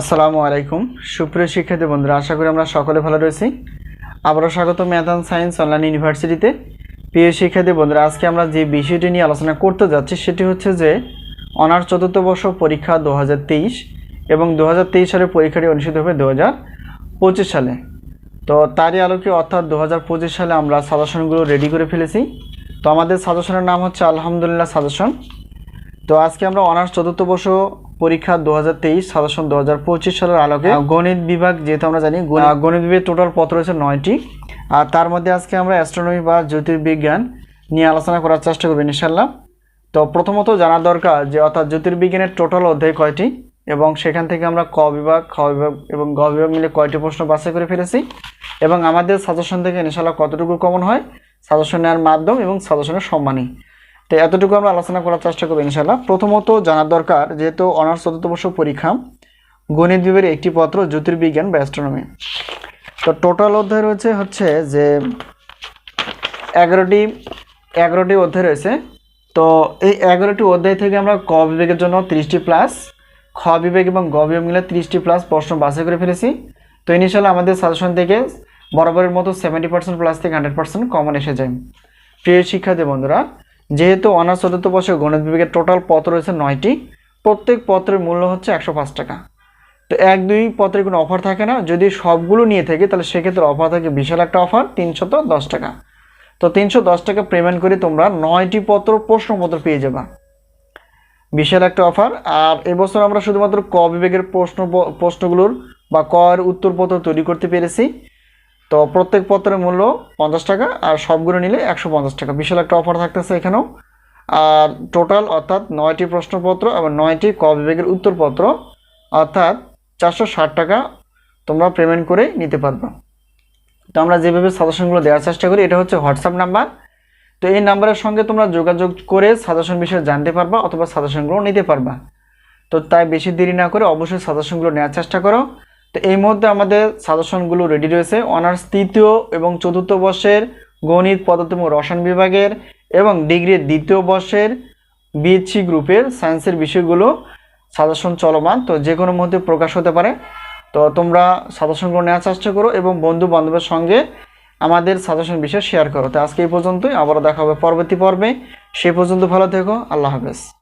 আসসালামু আলাইকুম। সুপ্রিয় শিক্ষার্থী বন্ধুরা, আশা করি আমরা সকলে ভালো রয়েছি। আবারও স্বাগত ম্যাথ সায়েন্স অনলাইন ইউনিভার্সিটিতে। প্রিয় শিক্ষার্থী বন্ধুরা, আজকে আমরা যে বিষয়টি নিয়ে আলোচনা করতে যাচ্ছি, সেটি হচ্ছে যে অনার্স চতুর্থ বর্ষ পরীক্ষা দু হাজার তেইশ এবং দু হাজার তেইশ সালে পরীক্ষাটি অনুষ্ঠিত হবে দু সালে। তো তারই আলোকে অর্থাৎ দু হাজার পঁচিশ সালে আমরা সাজেশনগুলো রেডি করে ফেলেছি। তো আমাদের সাজেশনের নাম হচ্ছে আলহামদুলিল্লাহ সাজেশন। তো আজকে আমরা অনার্স চতুর্থ বর্ষ পরীক্ষা দু হাজার তেইশ সাজেশন দু হাজার পঁচিশ সালের আলোকে। গণিত বিভাগ যেহেতু আমরা জানি গণিত- বিভাগের টোটাল পত্র রয়েছে নয়টি। আর তার মধ্যে আজকে আমরা অ্যাস্ট্রোনমি বা জ্যোতির্বিজ্ঞান নিয়ে আলোচনা করার চেষ্টা করব ইনশাল্লাহ তো প্রথমত জানা দরকার যে অর্থাৎ জ্যোতির্বিজ্ঞানের টোটাল অধ্যায় কয়টি? এবং সেখান থেকে আমরা ক বিভাগ খ বিভাগ এবং গ বিভাগ মিলে কয়টি প্রশ্ন বাছাই করে ফেলেছি। এবং আমাদের সাজেশন থেকে ইনশাল্লাহ কতটুকু কমন হয়? সাজেশন নেওয়ার মাধ্যম এবং সাজেশনের সম্মানী তো এতটুকু আমরা আলোচনা করার চেষ্টা করব ইনশাল্লাহ প্রথমত জানার দরকার, যেহেতু অনার্স চতুর্থ বর্ষ পরীক্ষা, গণিত বিভাগের একটি পত্র, জ্যোতির্বিজ্ঞান বা অ্যাস্ট্রোনমি তো টোটাল অধ্যায় রয়েছে হচ্ছে যে এগারোটি এগারোটি অধ্যায় রয়েছে। তো এই এগারোটি অধ্যায় থেকে আমরা ক বিভাগের জন্য ত্রিশটি প্লাস খ বিভাগ এবং গ বিভাগ মিলে ত্রিশটি প্লাস প্রশ্ন বাছাই করে ফেলেছি। তো ইনিশিয়াল আমাদের সাজেশন থেকে বরাবরের মতো সেভেন্টি পার্সেন্ট প্লাস থেকে হান্ড্রেড পার্সেন্ট কমন এসে যায়। প্রিয় শিক্ষার্থী বন্ধুরা যেহেতু অনার্স চতুর্থ বর্ষে গণিত বিভাগের টোটাল পত্র রয়েছে নয়টি, প্রত্যেক পত্রের মূল্য হচ্ছে একশো পাঁচ টাকা। তো এক দুই পত্রে কোনো অফার থাকে না, যদি সবগুলো নিয়ে থাকে, তাহলে সেক্ষেত্রে অফার থাকে বিশাল একটা অফার তিনশত দশ টাকা। তো তিনশো দশ টাকা পেমেন্ট করে তোমরা নয়টি পত্র প্রশ্নপত্র পেয়ে যাবা। বিশাল একটা অফার আর এবছর আমরা শুধুমাত্র ক বিভাগের প্রশ্ন, প্রশ্নগুলোর বা ক এর উত্তরপত্র তৈরি করতে পেরেছি। তো প্রত্যেক পত্রের মূল্য পঞ্চাশ টাকা আর সবগুলো নিলে একশো পঞ্চাশ টাকা। বিশাল একটা অফার থাকতেছে এখানেও। আর টোটাল অর্থাৎ নয়টি প্রশ্নপত্র এবং নয়টি ক উত্তরপত্র, অর্থাৎ চারশো ষাট টাকা তোমরা পেমেন্ট করে নিতে পারবে। তো আমরা যেভাবে সাজেশনগুলো দেওয়ার চেষ্টা করি, এটা হচ্ছে হোয়াটসঅ্যাপ নাম্বার তো এই নাম্বারের সঙ্গে তোমরা যোগাযোগ করে সাজেশন বিষয়ে জানতে পারবা অথবা সাজেশনগুলো নিতে পারবা। তো তাই বেশি দেরি না করে অবশ্যই সাজেশনগুলো নেওয়ার চেষ্টা করো। তো এই মুহূর্তে আমাদের সাজেশনগুলো রেডি রয়েছে। অনার্স তৃতীয় এবং চতুর্থ বর্ষের গণিত পদার্থ এবং রসায়ন বিভাগের এবং ডিগ্রির দ্বিতীয় বর্ষের বিএসসি গ্রুপের সায়েন্সের বিষয়গুলো সাজেশন চলমান। তো যে কোনো মুহূর্তে প্রকাশ হতে পারে। তো তোমরা সাজেশনগুলো নেওয়ার চেষ্টা করো এবং বন্ধু বান্ধবের সঙ্গে আমাদের সাজেশন বিষয় শেয়ার করো। তো আজকে এই পর্যন্তই। আবারও দেখা হবে পরবর্তী পর্বে। সেই পর্যন্ত ভালো থেকো। আল্লাহ হাফেজ।